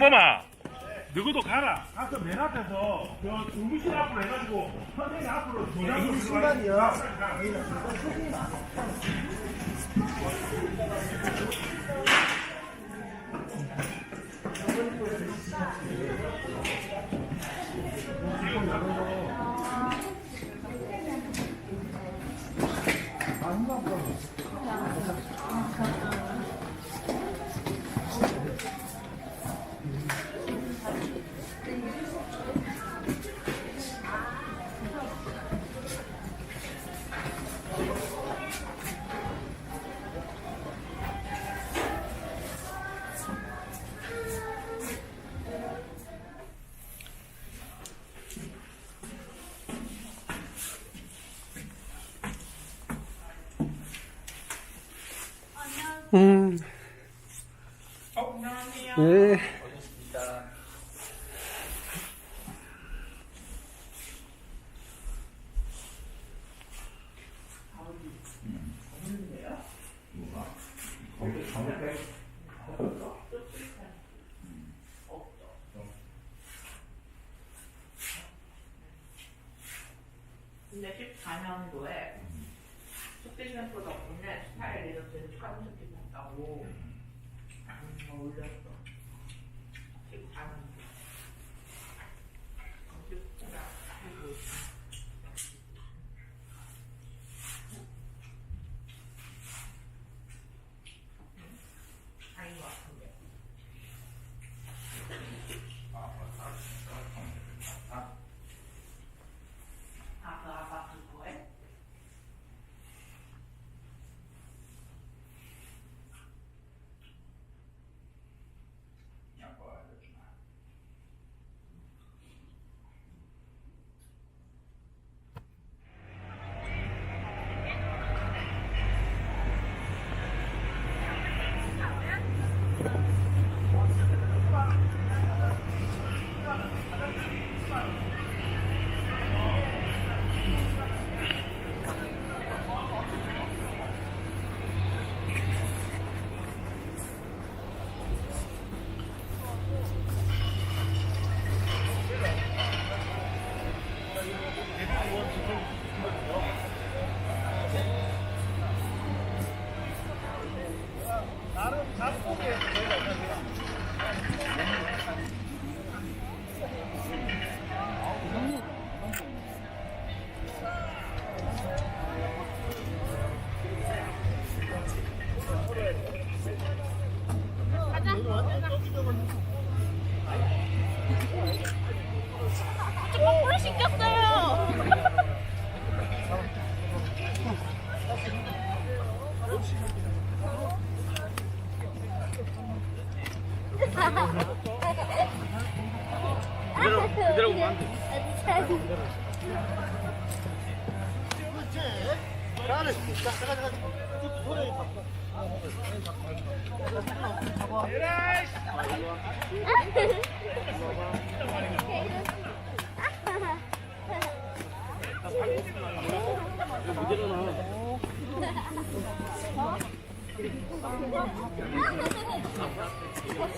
강범아, 너희도 가라. 가서 맨 앞에서 저 중무실 앞으로 해가지고 선생님 앞으로 도장으로 순간이야. 네. 근데 14년도에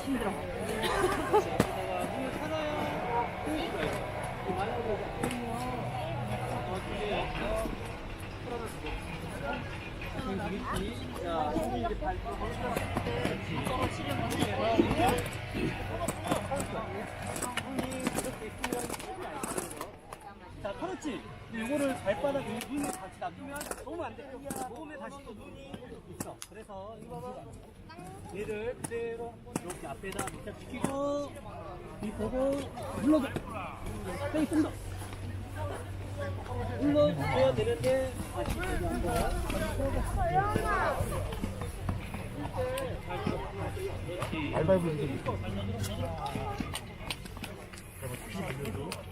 힘들어. 자, 그렇지. 이거를 발바닥 이 눈을 같이 놔두면 너무 안 돼. 몸에 다시 또 눈이 있어. 그래서 이거 봐봐. 얘를 그대로 이렇게 앞에다 밑에 시키고 이 보고 눌러줘. 저기 좀 더. 눌러줘야 되는데 여기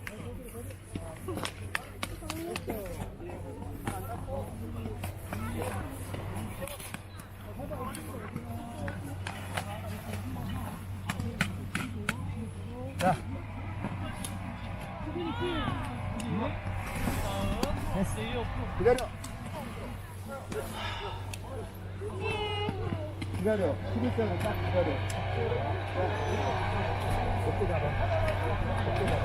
기다려. 기다려. 빼고 딱 기다려. 어깨 잡아. 어깨 잡아.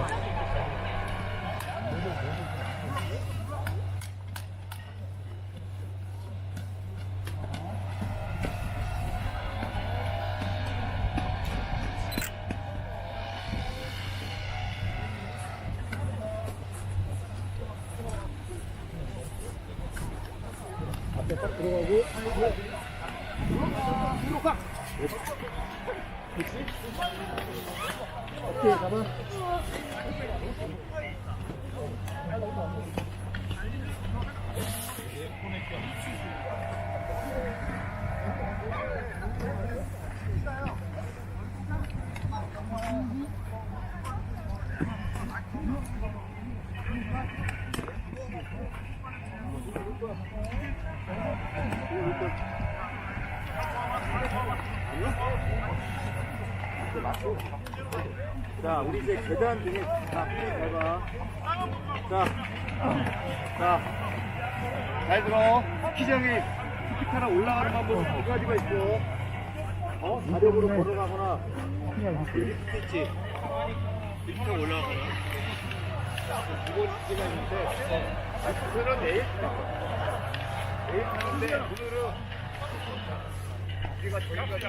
자, 우리 이제 계단 등에 자, 잘 자, 자, 잘 들어. 스키장에 스키 타러 올라가는 방법 두 가지가 있어. 어? 자력으로 걸어가거나 이렇게 있지. 이렇게 타고 올라가거나. 두번 스키가 있는데, 아, 그거는 내일 내일 타는데 오늘은 우리가 저기까지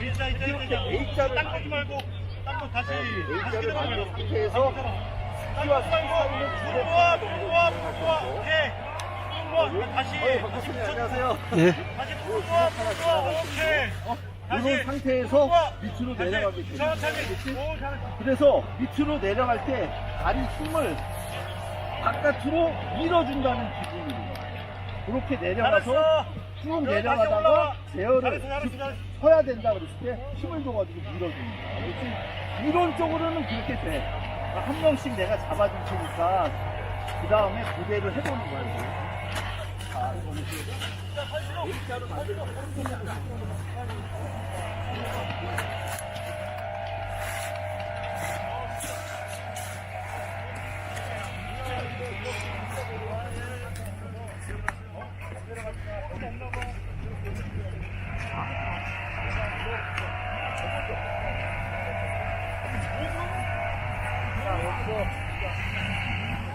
일자 일자 일자 A자를 닦지 말고 닦고 다시 A자를 만든 상태에서 스키와 스키 사이는 두 좋아 개. 좋아 좋아 오케이 좋아 다시 어, 박사님 안녕하세요. 다시 좋아 좋아 오케이 이런 상태에서 밑으로 오 잘했어 그래서 밑으로 내려갈 때 다리 힘을 바깥으로 밀어준다는 기분이에요. 그렇게 내려가서 쭉 내려가다가. 제어를. 서야 된다 그랬을 때 힘을 줘가지고 밀어줍니다. 그렇지? 이론적으로는 그렇게 돼. 한 명씩 내가 잡아줄 테니까 그 다음에 고대를 해보는. 이제.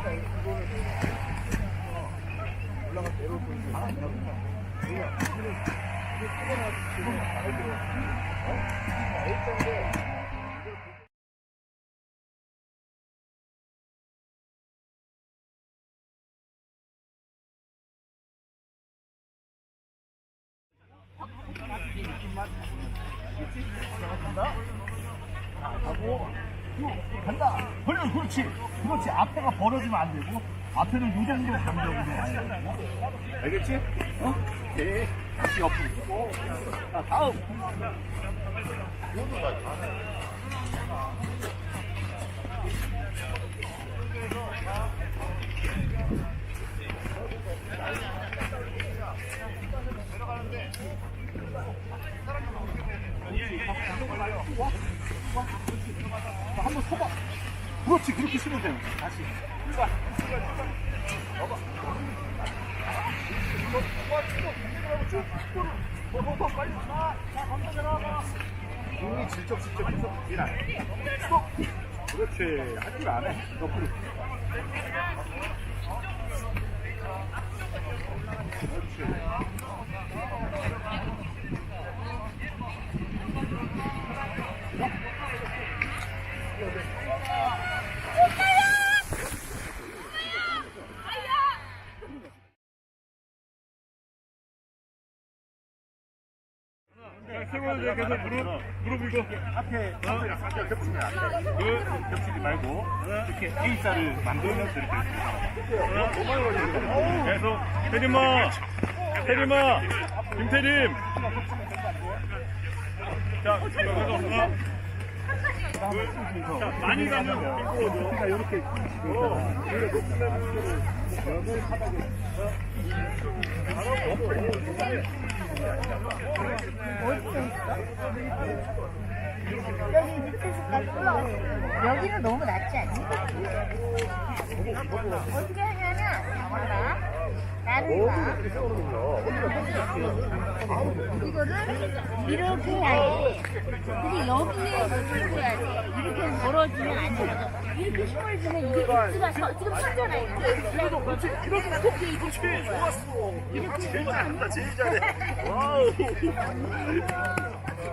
자, 이제 A 자로 만들면 하고 쭉 간다. 벌려 그렇지. 그렇지. 앞에가 벌어지면 안 되고 앞에는 요 정도 간격으로 와야 되고. 알겠지? 어? 오케이. 다시 옆으로. 자, 다음. 자, 한번 서봐. 돼요. 다시. 출발. 출발. 출발. 봐봐. 공이 질척질척해서 일안 해. 스톱. 그렇지. 한줄 안 해. 옆으로. 이제 계속 무릎 무릎 이거 앞에 살짝 겹치면 안 돼. 그 겹치지 말고 이렇게 A자를 만들면서 이렇게 계속. 태림아. 태림아. 김태림. 자 이거 어. 자 많이 가면 그러니까 이렇게 여기 밑에서 깎고 여기는 너무 낮지 않니? 어떻게 하냐면 봐라 이거를 이렇게 해야지. 근데 여기에 힘을 줘야지. 이렇게 멀어지면 안 돼. 이렇게 힘을 주면 이게 비트가 서, 지금 섰잖아요. 이렇게 이렇게 이렇게 치는 거야 이렇게 제일 잘한다, 제일 잘해. 와우.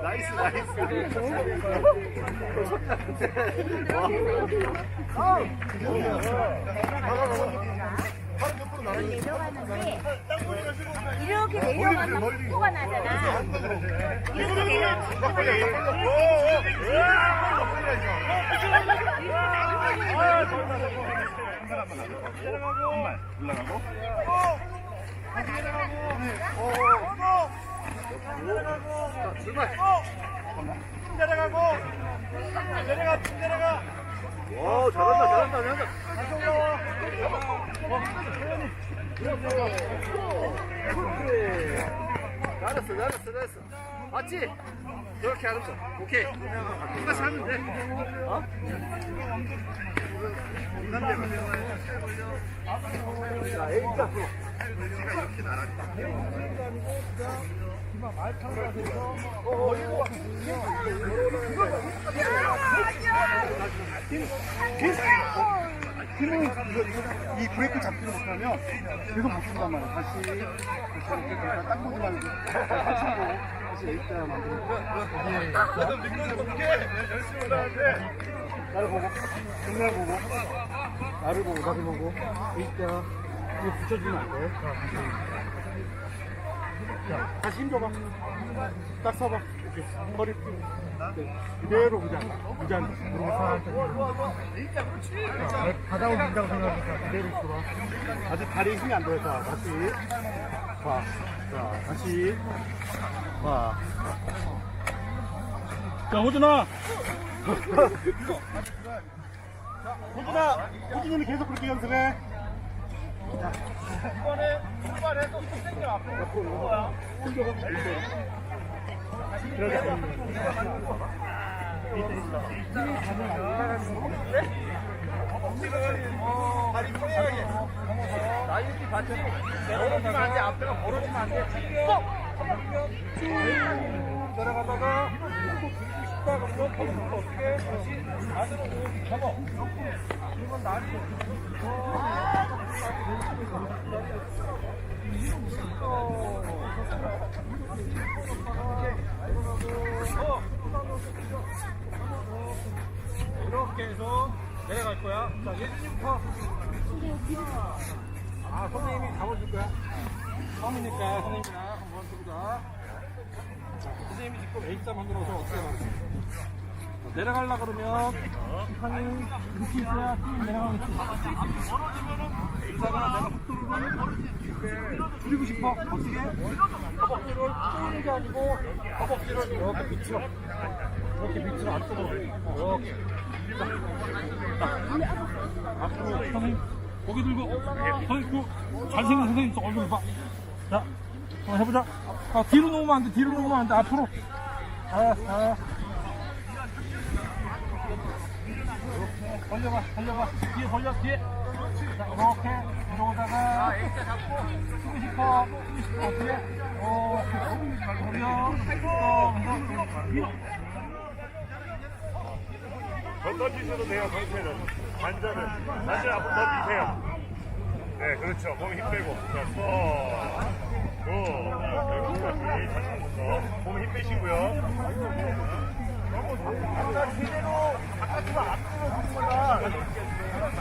나이스, 나이스. 내려가는데 이렇게 내려가면 속도가 나잖아. 이렇게 내려가면 속도가 나잖아. 올라가고 와, 잘한다, 잘한다, 잘한다. 잘했어, 잘했어, 잘했어. 맞지? 이렇게 하는 거. 오케이. 똑같이 하면 돼. 어? 자, A자 프로. 어, 이거 봐. 힘을 이 브레이크 잡지를 못하면 계속 못 쓴단 말이야. 다시 이렇게 내가 딱 보지 말고 다시 치고 다시 A자 만들고 나를 보고 정말 보고 나를 보고 나를 보고 A자 이거 붙여주면 안 돼. 자, 다시 힘 줘봐. 딱 서봐. 이렇게 허리 펴. 이렇게. 그대로 그냥 무장. 가다운 문장 생각하니까 그대로 있어봐. 아직 다리에 힘이 안 들어서 다시. 봐. 자, 다시. 봐. 자 호준아 호준아, 호준이는 계속 그렇게 연습해. 자, 이번에, 이번에 또 앞으로. 생겨가 다리 뿌려야지. 나이키 봤지? 벌어지면 안 돼. 앞에가 벌어지면 안 돼. 쭉 내려가다가 그러면 거기서 어떻게 다시 안으로 잡아. 이건 날이 이렇게 해서 내려갈 거야. 자, 예준이부터. 아, 선생님이 잡아줄 거야. 처음이니까 선생님이랑 한번 해보자. 자, 선생님이 지금 A자 만들어서 어떻게 하나 내려가려 그러면 한이 이렇게 있어야 쭉 내려가겠지. A자가 내가 속도를 줄이고 싶어. 어떻게? 허벅지를 쪼는 게 아니고 허벅지를 이렇게 밑으로 이렇게 밑으로 안쪽으로 이렇게 앞으로 선생님 고개 들고 선생님 그 잘생긴 선생님 저 얼굴 봐. 자, 한번 해보자. 아, 뒤로 놓으면 안 돼. 뒤로 놓으면 안 돼. 앞으로. 아, 아. 이렇게 벌려봐. 뒤에 벌려, 뒤에. 자, 이렇게 들어오다가 쓰고 싶어. 쓰고 싶어. 어떻게? 어, 벌려. 또, 밀어. 더 던지셔도 돼요 상체는 관절은 관절 앞으로 던지세요 네 그렇죠 몸 힘 빼고 자 서. 오, 여기까지 다시 한번 더. 몸힘 빼시고요. 아까 제대로 바깥으로 안 끌어주는 거다.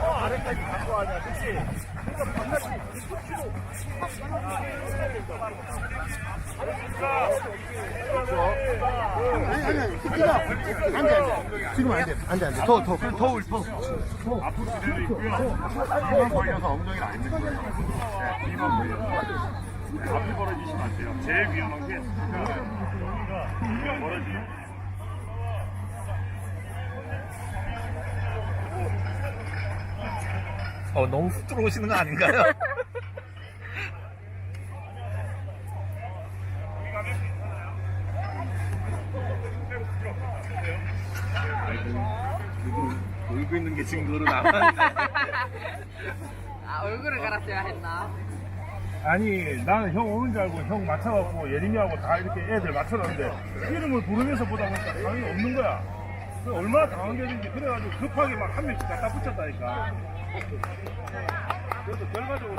어, 아래까지 갖고 와냐, 그치? 그러니까 그렇죠. 지금 안 돼. 안 돼, 안 돼. 더, 더, 더, 더, 더. 앞으로 그대로 있고요. 뒤만 벌려서 엉덩이를 안는 거예요. 네, 뒤만 벌려서. 네, 앞이 벌어지시면 안 돼요. 제일 위험한 게 여기가 벌어지면 어, 너무 훅 들어오시는 거 아닌가요? 울고 있는 게 증거로 나왔는데. 아, 얼굴을 갈았어야 했나? 아니 나는 형 오는 줄 알고 형 맞춰갖고 예림이하고 다 이렇게 애들 맞춰놨는데 이름을 부르면서 보다 보니까 당연히 없는 거야. 그 얼마나 당황되는지 그래가지고 급하게 막 한 명씩 갖다 붙였다니까. 그래서 결과적으로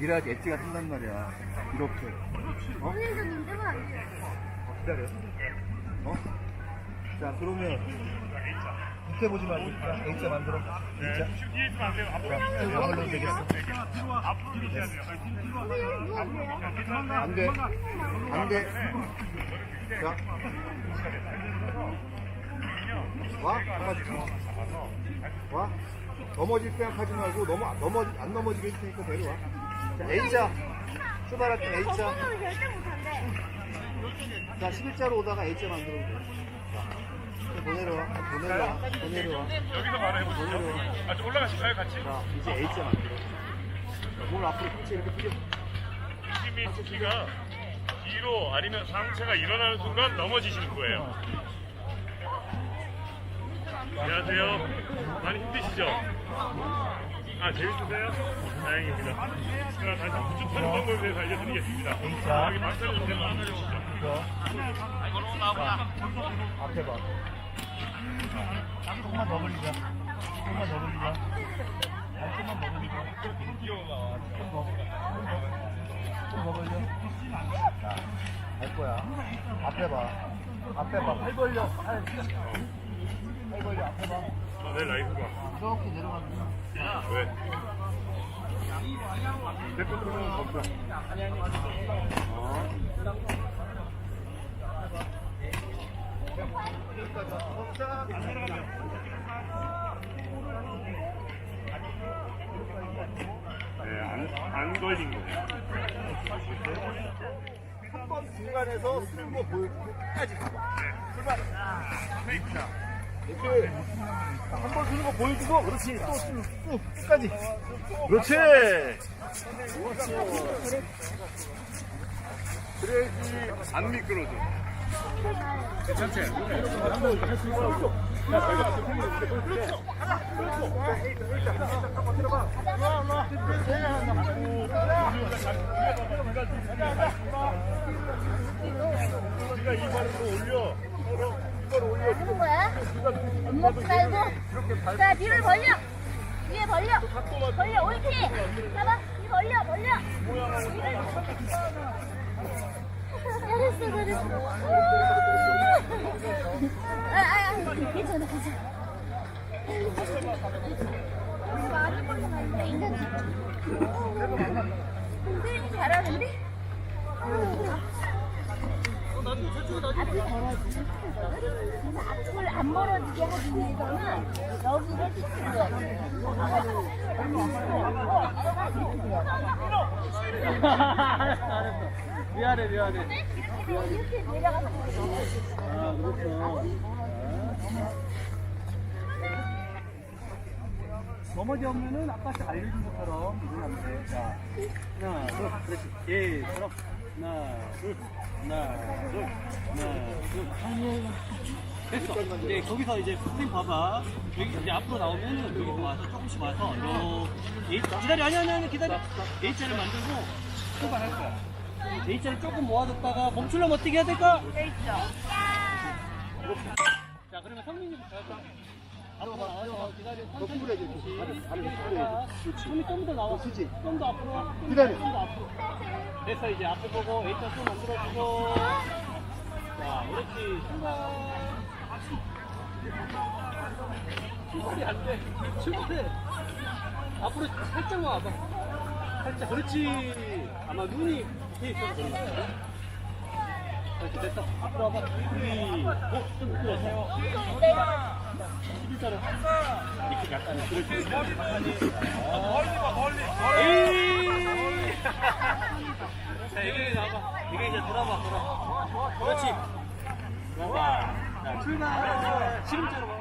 이래야지 엣지가 뜬단 말이야. 이렇게. 어? 기다려. 어? 자, 그러면 밑에 보지 말고 그냥 A자 만들어. A자. 뒤에 있으면 안 돼요 앞으로 자, 되겠어. 앞으로 돼요 안 돼. 안 돼. 자. 와? 와? 넘어질 생각하지 말고 넘어, 넘어, 안 넘어지게 해줄 테니까 내려와. 자, A자. 출발할 때 A자. 절대 못한대. 자, 11자로 오다가 A자 만들어도 돼. 자, 더 내려와. 더 내려와. 더 내려와. 여기서 해보시죠 아, 좀 올라가실까요 같이? 자, 이제 A자 만들어. 몸을 앞으로 붙여 이렇게 뛰어. 힘이 스키가 뒤로 아니면 상체가 일어나는 순간 넘어지시는 거예요. 안녕하세요. 많이 힘드시죠? 아, 재밌으세요? 다행입니다. 제가 다시 한번 쭉 타는 방법에 대해서 알려드리겠습니다. 여기 마사지 좀 해봐. 앞에 봐. 조금만 더 벌리자. 조금만 더 벌리자. 아니, 조금만 더 벌리자. 좀더 벌려. 자, 갈 거야. 앞에 봐. 앞에 봐. 팔 벌려. 팔. 팔 벌려. 앞에 봐. 아, 네, 라이프가. 이렇게 내려가면. 왜? 대표님은 검사. 네, 안, 안 걸린 거예요. 한 번 중간에서 쓰는 거 보여주고 끝까지 가봐. 출발. 이 렇게 한번 쓰는 거 보여주고 그렇지 또쭉 끝까지. 그렇지. 그래야지 안 미끄러져. 우리가 이 발을 올려. 하는 거야? 먹지 말고. 자, 뒤를 벌려. 위에 벌려. 벌려, 옳지. 잡아. 뒤 벌려, 벌려. 잘했어, 잘했어. 아, 아, 아, 괜찮아, 괜찮아. 많이 벌리면 안 돼, 괜찮아. 근데 잘하는데? 앞이 벌어지지. 그래서 앞을 안 벌어지게 하기 위해서는 여기를 찍는 알았어. 미안해, 미안해. 이렇게 내려가서 아, 그렇죠. 넘어지면은 아까 알려준 것처럼 일어나면 돼. 자, 하나, 둘, 그렇지. 예, 그럼. 하나, 둘, 하나, 둘, 하나, 둘. 됐어. 이제 거기서 이제 선생님 봐봐. 여기 이제 앞으로 나오면은 여기서 와서 조금씩 와서 이렇게 A- 기다려 아니 아니 아니 기다려. A자를 만들고 출발할 거야. A자를 조금 모아뒀다가 멈추려면 어떻게 해야 될까? 자 그러면 성민이부터 할까? 바로 봐. 어, 기다려. 다리 구부려야 돼. 그렇지. 손이 좀 더 나와. 그렇지. 좀더 앞으로. 기다려. 됐어 이제 앞에 보고 A자 좀 만들어주고. 자, 그렇지. 출발. 출발이 안 돼. 출발해. 앞으로 살짝만 와봐. 살짝. 그렇지. 아마 눈이 밑에 있어서 그런 거 같아. 그렇지, 됐어. 앞으로 와봐. 우리, 어, 좀 들어서요. 11자로. 이렇게 약간, 그렇지. 멀리 봐, 멀리. 에이! 자, 이게 나와봐. 이게 이제 돌아봐, 돌아. 그렇지. 돌아봐. 자, 출발. 가.